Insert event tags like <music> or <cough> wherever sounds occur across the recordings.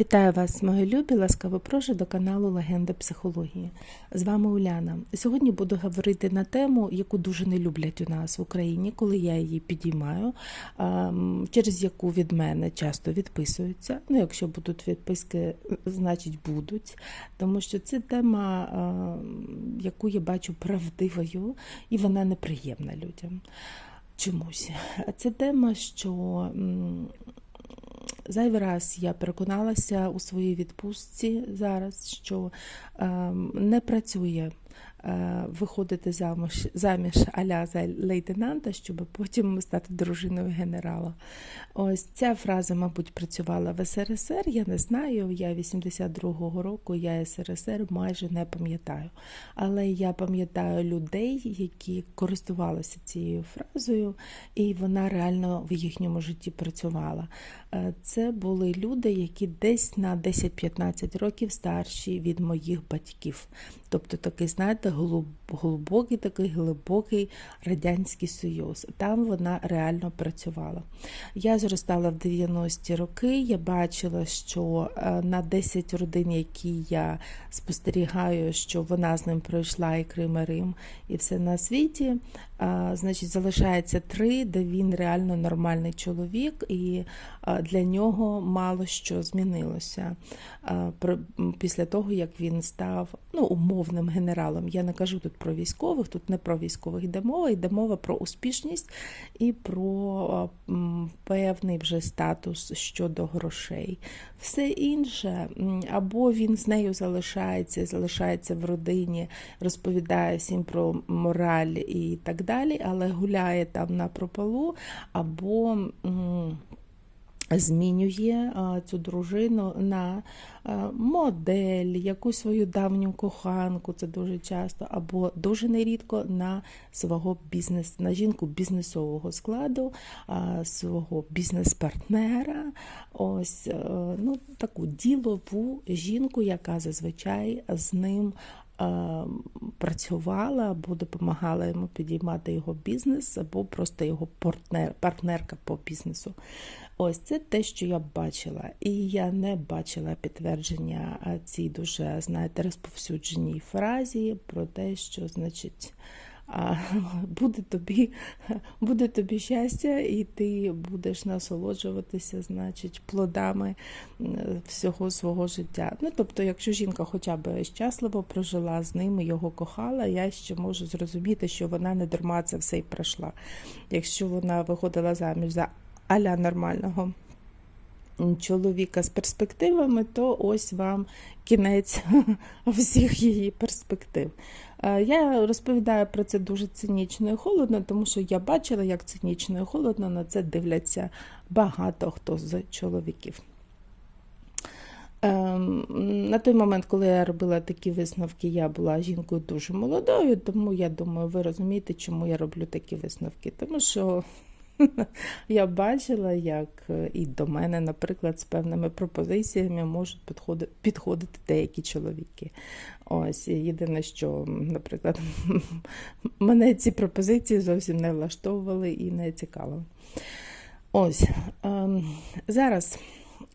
Вітаю вас, мої любі, ласкаво прошу до каналу Легенда психології. З вами Уляна. Сьогодні буду говорити на тему, яку дуже не люблять у нас в Україні, коли я її підіймаю, через яку від мене часто відписуються. Ну, якщо будуть відписки, значить будуть. Тому що це тема, ем, яку я бачу правдивою, і вона неприємна людям. Чомусь. Це тема, що Зайвий раз я переконалася у своїй відпустці зараз, що е, не працює виходити заміж, заміж аля за лейтенанта, щоб потім стати дружиною генерала. Ось ця фраза, мабуть, працювала в СРСР. Я не знаю. Я 82-го року, я СРСР майже не пам'ятаю. Але я пам'ятаю людей, які користувалися цією фразою, і вона реально в їхньому житті працювала. Е, Це були люди, які десь на 10-15 років старші від моїх батьків. Тобто такий, знаєте, глиб- глибокий, такий глибокий Радянський Союз. Там вона реально працювала. Я зростала в 90-ті роки. Я бачила, що е, на 10 родин, які я спостерігаю, що вона з ним пройшла і Крим, і Рим, і все на світі. Значить, залишається три, де він реально нормальний чоловік, і для нього мало що змінилося після того, як він став ну, умовним генералом. Я не кажу тут про військових, тут не про військових йде мова, йде мова про успішність і про певний вже статус щодо грошей. Все інше, або він з нею залишається, залишається в родині, розповідає всім про мораль і так далі, але гуляє там на пропалу, або. Змінює цю дружину на модель, якусь свою давню коханку, це дуже часто, або дуже нерідко на свого бізнес, на жінку бізнесового складу, свого бізнес-партнера, ось е, ну, таку ділову жінку, яка зазвичай з ним працювала або допомагала йому підіймати його бізнес, або просто його партнер, партнерка по бізнесу. Ось це те, що я бачила. І я не бачила підтвердження е, цій дуже, знаєте, розповсюдженій фразі про те, що, значить, <laughs> буде тобі, буде тобі щастя, і ти будеш насолоджуватися, значить, плодами всього свого життя. Ну, тобто, якщо жінка хоча б щасливо прожила з ним, його кохала, я ще можу зрозуміти, що вона не дарма це все й пройшла. Якщо вона виходила заміж за аля нормального чоловіка з перспективами, то ось вам кінець <laughs> всіх її перспектив. Е, Я розповідаю про це дуже цинічно і холодно, тому що я бачила, як цинічно і холодно на це дивляться багато хто з чоловіків. Ем, На той момент, коли я робила такі висновки, я була жінкою дуже молодою, тому я думаю, ви розумієте, чому я роблю такі висновки. Тому що <laughs> я бачила, як е, і до мене, наприклад, з певними пропозиціями можуть підходити, підходити деякі чоловіки. Ось єдине, що, наприклад, <laughs> мене ці пропозиції зовсім не влаштовували і не цікавили. Ось ем, зараз.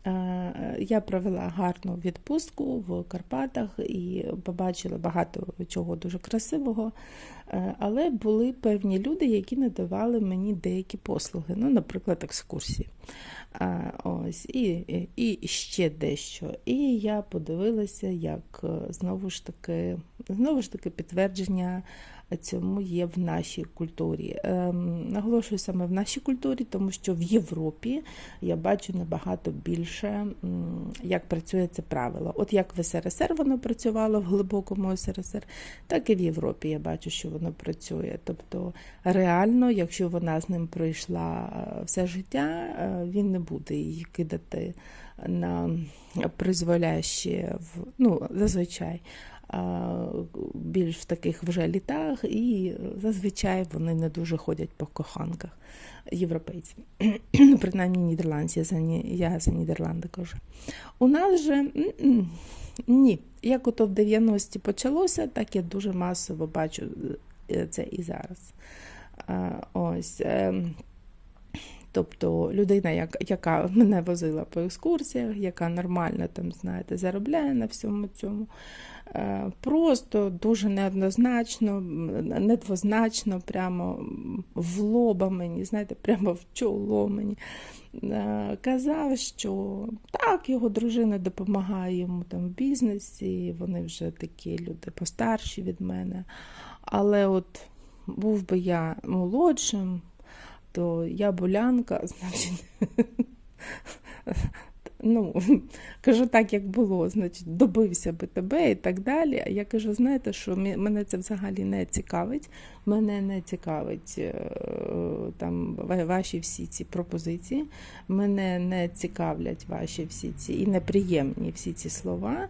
Е, Я провела гарну відпустку в Карпатах і побачила багато чого дуже красивого. Е, Але були певні люди, які надавали мені деякі послуги, ну, наприклад, екскурсії. Ось, і, і, ще дещо. І я подивилася, як е, знову ж таки, знову ж таки підтвердження цьому є в нашій культурі. Ем, наголошую саме в нашій культурі, тому що в Європі я бачу набагато більше, як працює це правило. От як в СРСР воно працювало в глибокому СРСР, так і в Європі я бачу, що воно працює. Тобто, реально, якщо вона з ним пройшла е, все життя, е, він не буде її кидати на призволяще в ну, зазвичай. Більш в таких вже літах, і зазвичай вони не дуже ходять по коханках європейці. Ну, <clears throat> Принаймні нідерландці, я за, Нідерланди кажу. У нас же ні. Як ото в 90-ті почалося, так я дуже масово бачу е, це і зараз. Ось. Тобто людина, як, яка мене возила по екскурсіях, яка нормально там, знаєте, заробляє на всьому цьому. Е, Просто дуже неоднозначно, недвозначно, прямо в лоба мені, знаєте, прямо в чоло мені е, казав, що так, його дружина допомагає йому там в бізнесі, вони вже такі люди постарші від мене. Але от був би я молодшим, то я болянка, <laughs> значить. Ну, кажу так, як було, значить, добився би тебе і так далі. А я кажу, знаєте, що мене це взагалі не цікавить. Мене не цікавить е, там ваші всі ці пропозиції. Мене не цікавлять ваші всі ці і неприємні всі ці слова.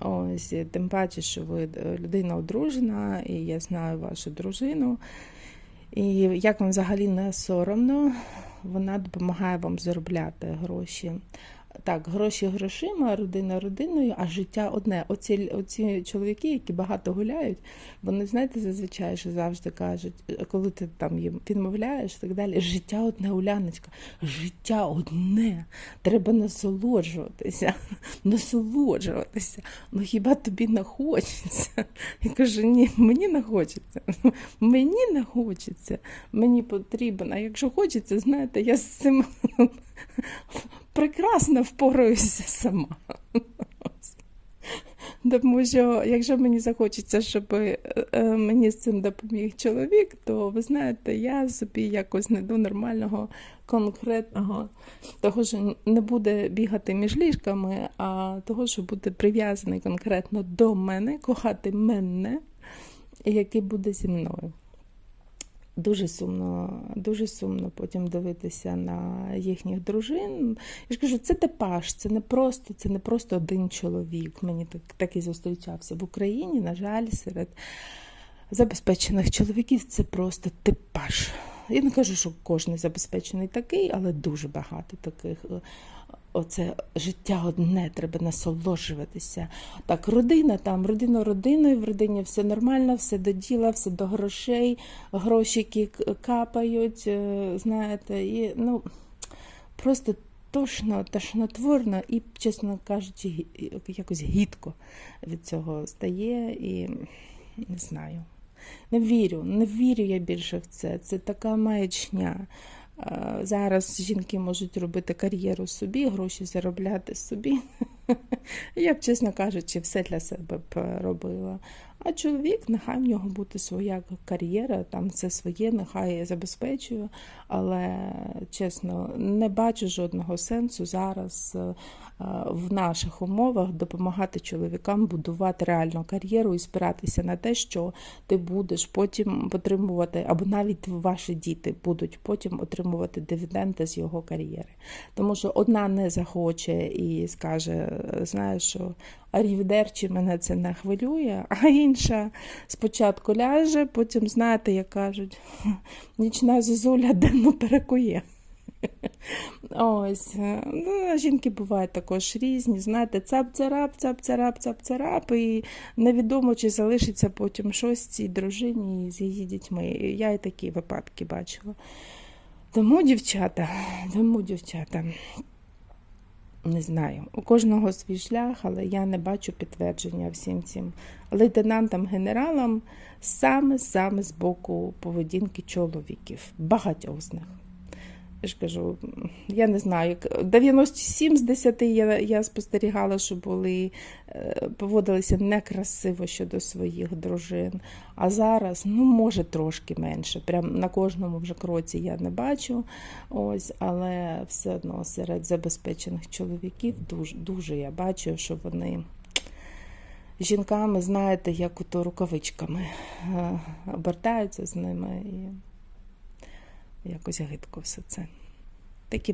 Ось тим паче, що ви е, людина одружена, і я знаю вашу дружину. І як вам взагалі не соромно, вона допомагає вам заробляти гроші. Так, гроші грошима, родина родиною, а життя одне. Оці, оці чоловіки, які багато гуляють, вони, знаєте, зазвичай що завжди кажуть, коли ти там їм відмовляєш так далі, життя одне, Уляночка, життя одне. Треба насолоджуватися, <laughs> насолоджуватися. Ну хіба тобі не хочеться? <laughs> Я кажу, ні, мені не хочеться. <laughs> Мені не хочеться, мені потрібно. А якщо хочеться, знаєте, я з цим прекрасно впораюся сама. Тому що якщо мені захочеться, щоб е, е, мені з цим допоміг чоловік, то ви знаєте, я собі якось знайду нормального, конкретного, того, що не буде бігати між ліжками, а того, що буде прив'язаний конкретно до мене, кохати мене, який буде зі мною. Дуже сумно, дуже сумно потім дивитися на їхніх дружин. Я ж кажу, це типаж, це не просто, це не просто один чоловік. Мені так, такий зустрічався в Україні. На жаль, серед забезпечених чоловіків це просто типаж. Я не кажу, що кожен забезпечений такий, але дуже багато таких. Оце життя одне, треба насолоджуватися. Так, родина там, родина родиною, в родині все нормально, все до діла, все до грошей, грошики к- капають, е, знаєте, і ну просто тошно, тошнотворно і, чесно кажучи, якось гідко від цього стає і не знаю. Не вірю, не вірю я більше в це. Це така маячня. Е, Зараз жінки можуть робити кар'єру собі, гроші заробляти собі. <laughs> Я б, чесно кажучи, все для себе б робила. А чоловік, нехай в нього буде своя кар'єра, там все своє, нехай я забезпечую. Але чесно, не бачу жодного сенсу зараз е, в наших умовах допомагати чоловікам будувати реальну кар'єру і спиратися на те, що ти будеш потім отримувати, або навіть ваші діти будуть потім отримувати дивіденди з його кар'єри. Тому що одна не захоче і скаже, знаєш, що Арівдерчі мене це не хвилює, а інша спочатку ляже, потім, знаєте, як кажуть, <laughs> нічна зозуля денно перекує. <laughs> Ось. Ну, жінки бувають також різні. Знаєте, цап-царап, цап-царап, цап-царап, і невідомо, чи залишиться потім щось цій дружині з її дітьми. Я і такі випадки бачила. Тому, дівчата, тому, дівчата, не знаю, у кожного свій шлях, але я не бачу підтвердження всім цим лейтенантам, генералам саме-саме з боку поведінки чоловіків, багатьох з них. Я ж кажу, я не знаю, 97 з 10 я, я спостерігала, що були, е, поводилися некрасиво щодо своїх дружин. А зараз, ну, може, трошки менше. Прям на кожному вже кроці я не бачу. Ось, але все одно серед забезпечених чоловіків дуже, дуже я бачу, що вони. Жінками, знаєте, як ото рукавичками е, обертаються з ними і якось гидко все це. Такі